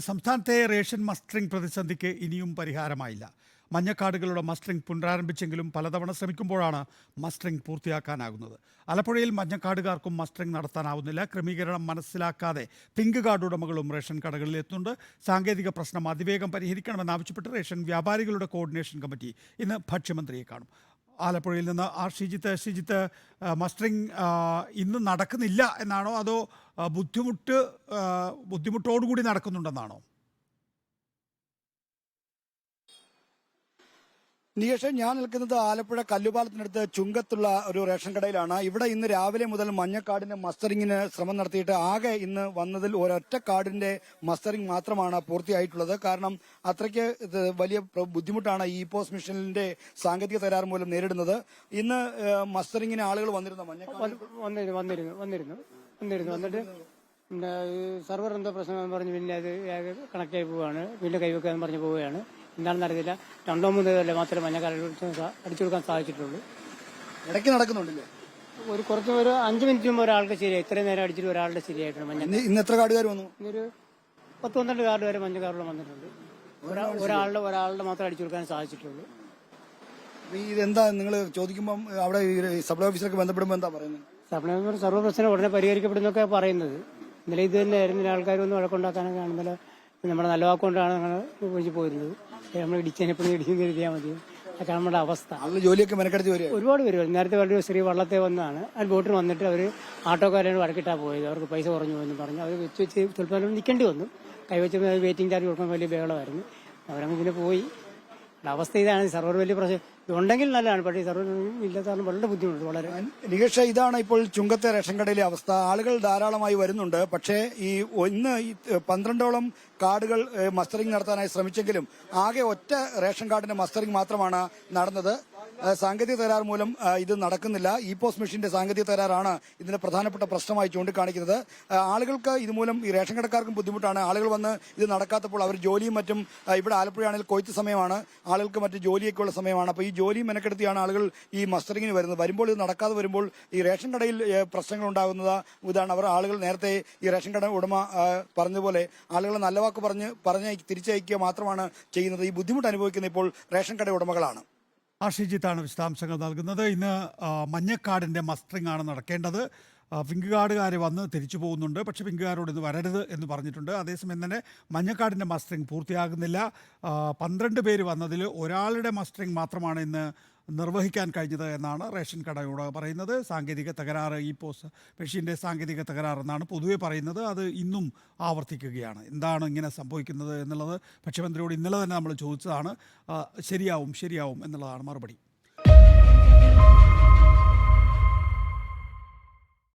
സംസ്ഥാനത്തെ ration mustering പ്രതിസന്ധിക്ക് ഇനിയും പരിഹാരമായില്ല. മഞ്ഞക്കാടുകളുടെ മസ്റ്ററിംഗ് പുനരാരംഭിച്ചെങ്കിലും പലതവണ ശ്രമിക്കുമ്പോഴാണ് മസ്റ്ററിംഗ് പൂർത്തിയാക്കാനാകുന്നത്. ആലപ്പുഴയിൽ മഞ്ഞക്കാടുകാർക്കും മസ്റ്ററിംഗ് നടത്താനാവുന്നില്ല. ക്രമീകരണം മനസ്സിലാക്കാതെ പിങ്ക് കാർഡ് ഉടമകളും റേഷൻ കടകളിൽ എത്തുന്നുണ്ട്. സാങ്കേതിക പ്രശ്നം അതിവേഗം പരിഹരിക്കണമെന്നാവശ്യപ്പെട്ട് റേഷൻ വ്യാപാരികളുടെ കോർഡിനേഷൻ കമ്മിറ്റി ഇന്ന് ഭക്ഷ്യമന്ത്രിയെ കാണും. ആലപ്പുഴയിൽ നിന്ന് ആർ ഷിജിത്ത് ഷിജിത്ത് മസ്റ്ററിങ് ഇന്ന് നടക്കുന്നില്ല എന്നാണോ അതോ ബുദ്ധിമുട്ട് ബുദ്ധിമുട്ടോടുകൂടി നടക്കുന്നുണ്ടെന്നാണോ? നികേഷ് ഞാൻ നിൽക്കുന്നത് ആലപ്പുഴ കല്ലുപാലത്തിനടുത്ത് ചുങ്കത്തുള്ള ഒരു റേഷൻ കടയിലാണ്. ഇവിടെ ഇന്ന് രാവിലെ മുതൽ മഞ്ഞക്കാടിന്റെ മസ്റ്ററിങ്ങിന് ശ്രമം നടത്തിയിട്ട് ആകെ ഇന്ന് വന്നതിൽ ഒരൊറ്റ കാർഡിന്റെ മസ്റ്ററിംഗ് മാത്രമാണ് പൂർത്തിയായിട്ടുള്ളത്. കാരണം അത്രയ്ക്ക് വലിയ ബുദ്ധിമുട്ടാണ് ഈ പോസ്റ്റ് മിഷനിന്റെ സാങ്കേതിക തകരാറ് മൂലം നേരിടുന്നത്. ഇന്ന് മസ്റ്ററിങ്ങിന് ആളുകൾ വന്നിരുന്ന? വന്നിരുന്നു വന്നിരുന്നു വന്നിട്ട് സർവർ എന്തോ പ്രശ്നം പറഞ്ഞ് പിന്നെ അത് കണക്ട് ആയി പോവുകയാണ് വീണ്ടും കൈവെക്കാൻ പറഞ്ഞു പോവുകയാണ്. എന്താണെന്ന് അറിയത്തില്ല രണ്ടോ മൂന്നോ അല്ലേ മാത്രമേ മഞ്ഞക്കാലം അടിച്ചു കൊടുക്കാൻ സാധിച്ചിട്ടുള്ളൂ. ഇടയ്ക്ക് നടക്കുന്നുണ്ടല്ലേ? ഒരു കുറച്ച് ഒരു അഞ്ച് മിനിറ്റ് മുമ്പ് ഒരാൾക്ക് ശരിയായി. ഇത്രയും നേരം അടിച്ചിട്ട് ഒരാളുടെ ശരിയായിട്ടുണ്ട് മഞ്ഞ ഇന്ന് ഇന്ന് എത്ര കാർഡുകാർ വന്നു? ഇന്നൊരു പത്ത് പന്ത്രണ്ട് കാർഡ് വരെ മഞ്ഞ കാർഡിൽ വന്നിട്ടുണ്ട്. ഒരാ- ഒരാളുടെ ഒരാളുടെ മാത്രമേ അടിച്ചു കൊടുക്കാൻ സാധിച്ചിട്ടുള്ളൂ. ഇതെന്താ നിങ്ങൾ ചോദിക്കുമ്പോൾ അവിടെ ഈ സപ്ലൈ ഓഫീസർക്ക് ബന്ധപ്പെടുമ്പോൾ എന്താ പറയുന്നത് സപ്ലൈ സർവ പ്രശ്നം ഉടനെ പരിഹരിക്കപ്പെടുന്നൊക്കെ പറയുന്നത്. ഇന്നലെ ഇത് തന്നെ ആയിരുന്നു ആൾക്കാരൊന്നും വഴക്കുണ്ടാക്കാനൊക്കെ ഇന്നലെ നമ്മുടെ നല്ല വാക്കുകൊണ്ടാണ് ഞങ്ങൾ ഒഴിച്ച് പോയിരുന്നത്. നമ്മൾ ഇടിച്ചതിനെപ്പോഴും ഇടിച്ചു കരുതിയാൽ മതി. അതൊക്കെ നമ്മുടെ അവസ്ഥ. ജോലിയൊക്കെ മെനക്കെടുത്ത് ഒരുപാട് പേര്. നേരത്തെ ഒരു സ്ത്രീ വള്ളത്തെ വന്നതാണ് ആ ബോട്ടിൽ വന്നിട്ട് അവർ ആട്ടോക്കാരാണ് വടക്കിട്ടാ പോയത്. അവർക്ക് പൈസ കുറഞ്ഞു പോയെന്ന് പറഞ്ഞു അവർ വെച്ച് വെച്ച് ചിലപ്പോൾ നിൽക്കേണ്ടി വന്നു. കൈവച്ച് വെയിറ്റിംഗ് ചാർജ് കൊടുക്കാൻ വലിയ ബഹളമായിരുന്നു. അവരങ്ങ് പിന്നെ പോയി. അവസ്ഥ ഇതാണ്. സർവർ വലിയ പ്രശ്നം. ഇതുണ്ടെങ്കിൽ നല്ലതാണ് പക്ഷേ സർവർ ഇല്ലാത്ത കാരണം വളരെ ബുദ്ധിമുട്ട് വളരെ. നികേഷ് ഇതാണ് ഇപ്പോൾ ചുങ്കത്തെ റേഷൻ കടയിലെ അവസ്ഥ. ആളുകൾ ധാരാളമായി വരുന്നുണ്ട്. പക്ഷേ ഈ ഇന്ന് ഈ പന്ത്രണ്ടോളം കാർഡുകൾ മസ്റ്ററിംഗ് നടത്താനായി ശ്രമിച്ചെങ്കിലും ആകെ ഒറ്റ റേഷൻ കാർഡിന്റെ മസ്റ്ററിംഗ് മാത്രമാണ് നടന്നത്. സാങ്കേതിക തകരാർ മൂലം ഇത് നടക്കുന്നില്ല. ഇ പോസ്റ്റ് മെഷീന്റെ സാങ്കേതിക തകരാറാണ് ഇതിന്റെ പ്രധാനപ്പെട്ട പ്രശ്നമായി ചൂണ്ടിക്കാണിക്കുന്നത്. ആളുകൾക്ക് ഇതുമൂലം ഈ റേഷൻ കടക്കാർക്കും ബുദ്ധിമുട്ടാണ്. ആളുകൾ വന്ന് ഇത് നടക്കാത്തപ്പോൾ അവർ ജോലിയും മറ്റും ഇവിടെ ആലപ്പുഴയാണെങ്കിൽ കൊയ്ത്ത് സമയമാണ്. ആളുകൾക്ക് മറ്റ് ജോലിയൊക്കെയുള്ള സമയമാണ്. അപ്പോൾ ഈ ജോലി മെനക്കെടുത്തിയാണ് ആളുകൾ ഈ മസ്റ്ററിങ്ങിന് വരുന്നത്. വരുമ്പോൾ ഇത് നടക്കാതെ വരുമ്പോൾ ഈ റേഷൻ കടയിൽ പ്രശ്നങ്ങൾ ഉണ്ടാകുന്നത് ഇതാണ് അവർ ആളുകൾ നേരത്തെ ഈ റേഷൻ കട ഉടമ പറഞ്ഞതുപോലെ ആളുകളെ നല്ല വാക്ക് പറഞ്ഞ് പറഞ്ഞ് തിരിച്ചയക്കുക മാത്രമാണ് ചെയ്യുന്നത്. ഈ ബുദ്ധിമുട്ട് അനുഭവിക്കുന്ന ഇപ്പോൾ റേഷൻ കട ഉടമകളാണ്. ആർ ഷിജിത്താണ് വിശദാംശങ്ങൾ നൽകുന്നത്. ഇന്ന് മഞ്ഞക്കാടിന്റെ മസ്റ്ററിംഗ് ആണ് നടക്കേണ്ടത്. പിങ്കുകാടുകാർ പിങ്ക് വന്ന് തിരിച്ചു പോകുന്നുണ്ട്. പക്ഷേ പിങ്കുകാരോട് ഇന്ന് വരരുത് എന്ന് പറഞ്ഞിട്ടുണ്ട്. അതേസമയം തന്നെ മഞ്ഞക്കാടിന്റെ മസ്റ്ററിംഗ് പൂർത്തിയാകുന്നില്ല. പന്ത്രണ്ട് പേര് വന്നതിൽ ഒരാളുടെ മസ്റ്ററിംഗ് മാത്രമാണ് ഇന്ന് നിർവഹിക്കാൻ കഴിഞ്ഞത് എന്നാണ് റേഷൻ കടയോട് പറയുന്നത്. സാങ്കേതിക തകരാറ് ഈ പോസ്റ്റ് മെഷീന്റെ സാങ്കേതിക തകരാറെന്നാണ് പൊതുവെ പറയുന്നത്. അത് ഇന്നും ആവർത്തിക്കുകയാണ്. എന്താണ് ഇങ്ങനെ സംഭവിക്കുന്നത് എന്നുള്ളത് ഭക്ഷ്യമന്ത്രിയോട് ഇന്നലെ തന്നെ നമ്മൾ ചോദിച്ചതാണ്. ശരിയാവും ശരിയാവും എന്നുള്ളതാണ് മറുപടി.